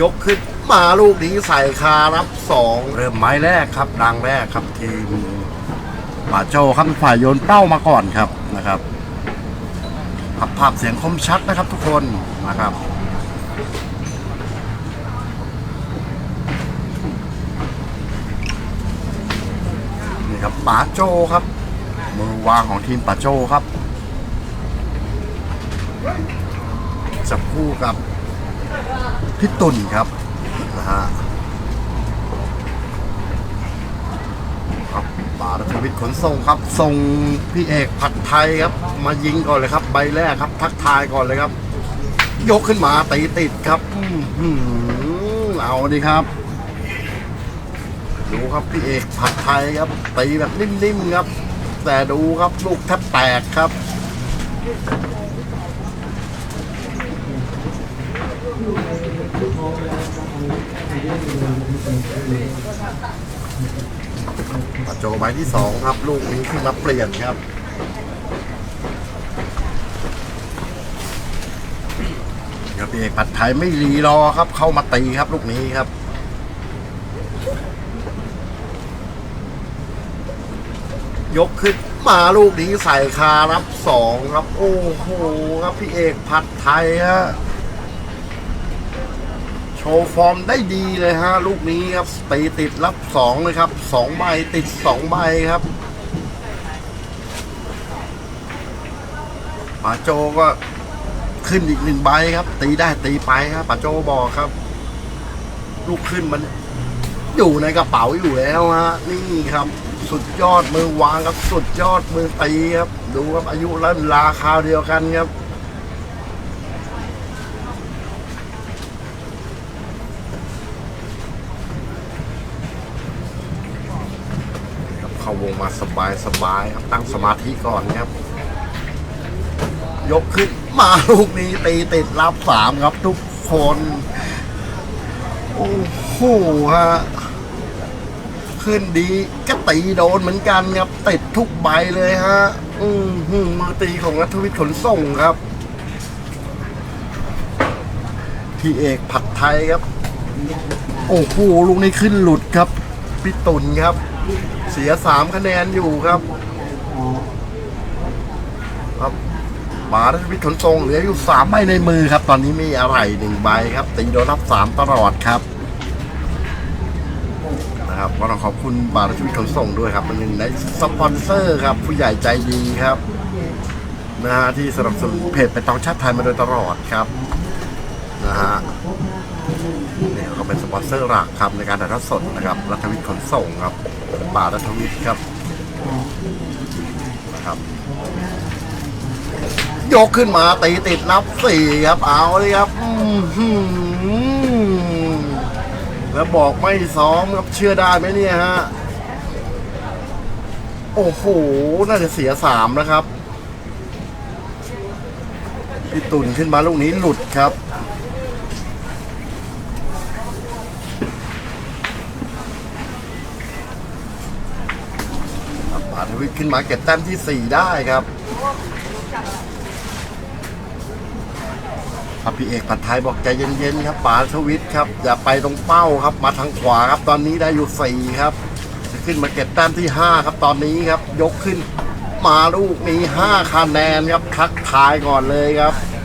ยกขึ้นมาลูกนี้ใส่คารับสองเริ่มไม้แรกครับดังแรกครับทีมป่าโจครับฝ่ายโยนเป้ามาก่อนครับนะครับภาพภาพเสียงคมชัดนะครับทุกคนนะครับนี่ครับป๋าโจครับมือวางของทีมป๋าโจครับจับคู่กับ พี่ตุ่นครับนะฮะครับป๋ารัฐวิทย์ขนส่งครับ ส่งพี่เอกผัดไทยครับ มายิงก่อนเลยครับ ใบแรกครับ ทักทายก่อนเลยครับ ยกขึ้นมาตีติดครับอื้อหือเอาดีครับดูครับพี่เอกผัดไทยครับตีแบบนิ่มๆครับ แต่ดูครับลูกแทบแตกครับ ปัจโจใบที่สองครับ ลูกนี้ขึ้นมาเปลี่ยนครับครับพี่เอกผัดไทยไม่รีรอครับ เข้ามาตีครับ ลูกนี้ครับยกขึ้นมาลูกนี้ใส่คารับสองครับ โอ้โหครับพี่เอกผัดไทยฮะ โชว์ฟอร์มได้ดีเลยฮะลูกนี้ครับตีติดรับสองเลยครับสองใบติดสองใบครับปาโจก็ขึ้นอีกหนึ่งใบครับ ตีได้ตีไปครับปาโจบอกครับ ลูกขึ้นมันอยู่ในกระเป๋าอยู่แล้วฮะนี่ครับ สุดยอดมือวางครับสุดยอดมือตีครับ ดูครับอายุเล่นราคาวเดียวกันครับ ครับเข้า วงมาสบายสบายครับตั้งสมาธิก่อนครับ ยกขึ้นมาลูกนี้ตีติดรับสามครับทุกคน โอ้โหฮะขึ้นดีก็ตีโดนเหมือนกันครับติดทุกใบเลยฮะ อืมหืมมือตีของรัฐวิทย์ขนส่งครับพี่เอกผัดไทยครับ โอ้โหลูกนี้ขึ้นหลุดครับพี่ตุนครับ เสียสามคะแนนอยู่ครับครับหมารัฐวิทย์ขนส่งเหลืออยู่สามใบในมือครับ ตอนนี้มีอะไรหนึ่งใบครับตีโดนรับสามตลอดครับนะครับก็ต้องขอบคุณบาร์ชีวิตขนส่งด้วยครับเป็นหนึ่งในสปอนเซอร์ครับ ผู้ใหญ่ใจดีครับนะฮะที่สนับสนุนเพจเป็นตองชาติไทยมาโดยตลอดครับนะฮะ นี่เขาเป็นสปอนเซอร์หลักครับในการถ่ายทอดสดนะครับรัฐวิทย์ขนส่งครับบารัฐวิทย์ครับนะครับ ยกขึ้นมาตีติดนับสี่ครับเอาเลยครับแล้วบอกไม่ซ้อมครับเชื่อได้ไหมเนี่ยฮะโอ้โห น่าจะเสียสามนะครับพี่ตุนขึ้นมาลูกนี้หลุดครับครับ ปาทวิทย์ขึ้นมาเก็บแต้มที่สี่ได้ครับครับพี่เอกผัดไทยบอกใจเย็นๆครับปาทวิทย์ครับ อย่าไปตรงเป้าครับ มาทางขวาครับตอนนี้ได้อยู่สี่ครับ จะขึ้นมาเก็บแต้มที่ห้าครับตอนนี้ครับ ยกขึ้นมาลูกนี้ห้าคะแนนครับทักทายก่อนเลยครับ